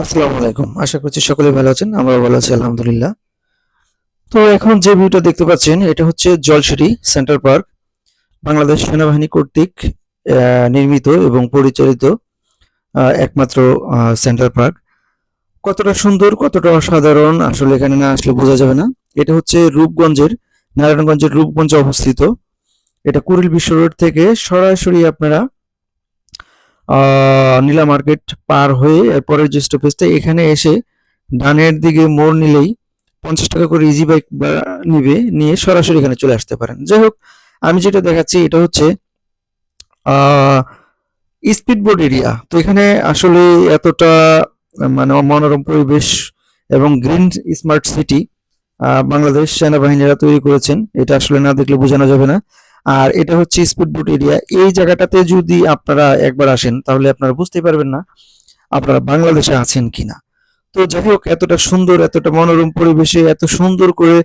আসসালামু আলাইকুম। আশা করছি সকলে ভালো আছেন আমরা ভালো আছি, আলহামদুলিল্লাহ। তো এখন যে ভিউটা দেখতে পাচ্ছেন, এটা হচ্ছে জলসিটি সেন্ট্রাল পার্ক। বাংলাদেশ সেনাবাহিনী কর্তৃক নির্মিত এবং পরিচালিত একমাত্র সেন্ট্রাল পার্ক। কতটা সুন্দর, কতটা অসাধারণ, আসলে এখানে না আসলে বোঝা যাবে না। এটা হচ্ছে রূপগঞ্জের, নারায়ণগঞ্জের রূপগঞ্জে অবস্থিত। এটা কুড়িল বিশ্ব রোড থেকে সরাসরি আপনারা নীলা মার্কেট পার হয়ে এরপরের যে স্টপেজটা এখানে এসে ডানের দিকে মোড় নিলেই পঞ্চাশ টাকা করে ইজি বাইক নিবে, নিয়ে সরাসরি এখানে চলে আসতে পারেন। যাই হোক, আমি যেটা দেখাচ্ছি, এটা হচ্ছে স্পিড বোট এরিয়া তো এখানে আসলে এতটা মানে মনোরম পরিবেশ এবং গ্রিন স্মার্ট সিটি বাংলাদেশ সেনাবাহিনীরা তৈরি করেছেন। এটা আসলে না দেখলে বোঝানো যাবে না। আর এটা হচ্ছে স্পিড বোট এরিয়া এই জায়গাটাতে যদি আপনারা একবার আসেন, তাহলে আপনারা বুঝতে পারবেন না আপনারা বাংলাদেশে আছেন কিনা। তো যাই হোক, এতটা সুন্দর, এতটা মনোরম পরিবেশে, এত সুন্দর করে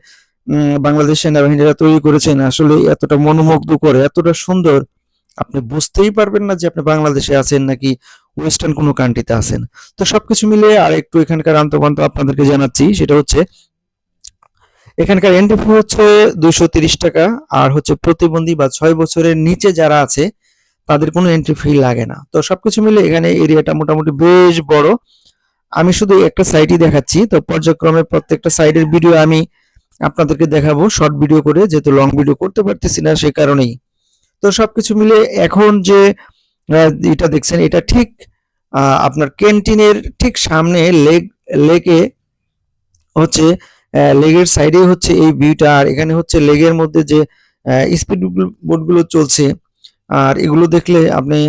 বাংলাদেশ সেনাবাহিনীরা তৈরি করেছেন, আসলে এতটা মনোমুগ্ধ করে এতটা সুন্দর, আপনি বুঝতেই পারবেন না যে আপনি বাংলাদেশে আছেন নাকি ওয়েস্টার্ন কোনো কান্ট্রিতে আছেন। তো সবকিছু মিলে আর একটু এখানকার আন্তপান্ত আপনাদেরকে জানাচ্ছি, সেটা হচ্ছে এখানকার এন্ট্রি ফি হচ্ছে দুশো টাকা, আর হচ্ছে প্রতিবন্ধী বা ছয় বছরের নিচে যারা আছে, তাদের কোনো এন্ট্রি ফি লাগে না। তো সবকিছু মিলে এখানে এরিয়াটা মোটামুটি বেশ বড়। আমি শুধু একটা সাইডই দেখাচ্ছি। তো পর্যায়ক্রমে প্রত্যেকটা সাইডের ভিডিও আমি আপনাদেরকে দেখাবো শর্ট ভিডিও করে, যেহেতু লং ভিডিও করতে পারতেছি না সেই কারণেই। তো সবকিছু মিলে এখন যে এটা দেখছেন, এটা ঠিক আপনার ক্যান্টিনের ঠিক সামনে লেক, লেকে হচ্ছে লেগের সাইডে হচ্ছে এই ভিউটা, আর এখানে হচ্ছে লেগের মধ্যে যে স্পিড বোটগুলো চলছে, আর এগুলো দেখলে আপনি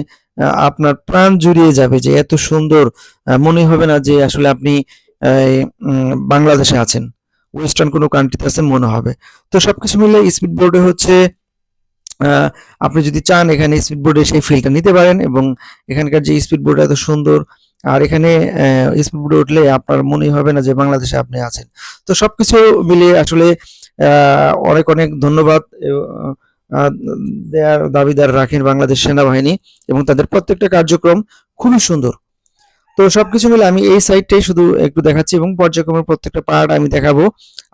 আপনার প্রাণ জুড়িয়ে যাবে যে এত সুন্দর মনে হবে না যে আসলে আপনি বাংলাদেশে আছেন ওয়েস্টার্ন কোনো কান্ট্রিতে আছেন মনে হবে। তো সবকিছু মিলে স্পিড বোর্ডে হচ্ছে আপনি যদি চান এখানে স্পিড বোর্ডে সেই ফিলটা নিতে পারেন, এবং এখানকার যে স্পিড বোর্ড এত সুন্দর আর এখানে স্পিড উঠলে আপনার মনেই হবে না যে বাংলাদেশে আপনি আছেন। তো সবকিছু মিলিয়ে আসলে অনেক অনেক ধন্যবাদ দেয়ার, দাবিদার রাখেন বাংলাদেশ সেনাবাহিনী এবং তাদের প্রত্যেকটা কার্যক্রম খুবই সুন্দর। তো সবকিছু মিলে আমি এই সাইডটাই শুধু একটু দেখাচ্ছি এবং পর্যায়ক্রমের প্রত্যেকটা পার্ট আমি দেখাবো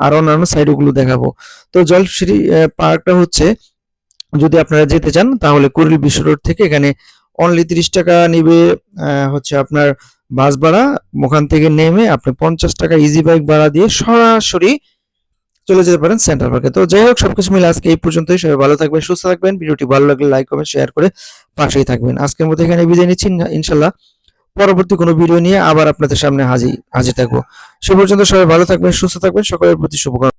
আর অন্যান্য সাইডগুলো দেখাবো। তো জলশ্রী পার্কটা হচ্ছে, যদি আপনারা যেতে চান তাহলে কুড়িল বিশ্ব রোড থেকে এখানে অনলি তিরিশ টাকা নিবে হচ্ছে আপনার বাস ভাড়া। ওখান থেকে নেমে আপনি পঞ্চাশ টাকা ইজি বাইক ভাড়া দিয়ে সরাসরি চলে যেতে পারেন সেন্টার পার্কে তো যাই হোক, সবকিছু মিলে আজকে এই পর্যন্তই। সবাই ভালো থাকবেন, সুস্থ থাকবেন। ভিডিওটি ভালো লাগলে লাইক কমেন্ট শেয়ার করে পাশেই থাকবেন। আজকের মতো এখানে বিদায় নিচ্ছি। ইন- ইনশাল্লাহ পরবর্তী কোনো ভিডিও নিয়ে আবার আপনাদের সামনে হাজির হাজির থাকব। সে পর্যন্ত সবাই ভালো থাকবেন, সুস্থ থাকবেন। সকলের প্রতি শুভকামনা।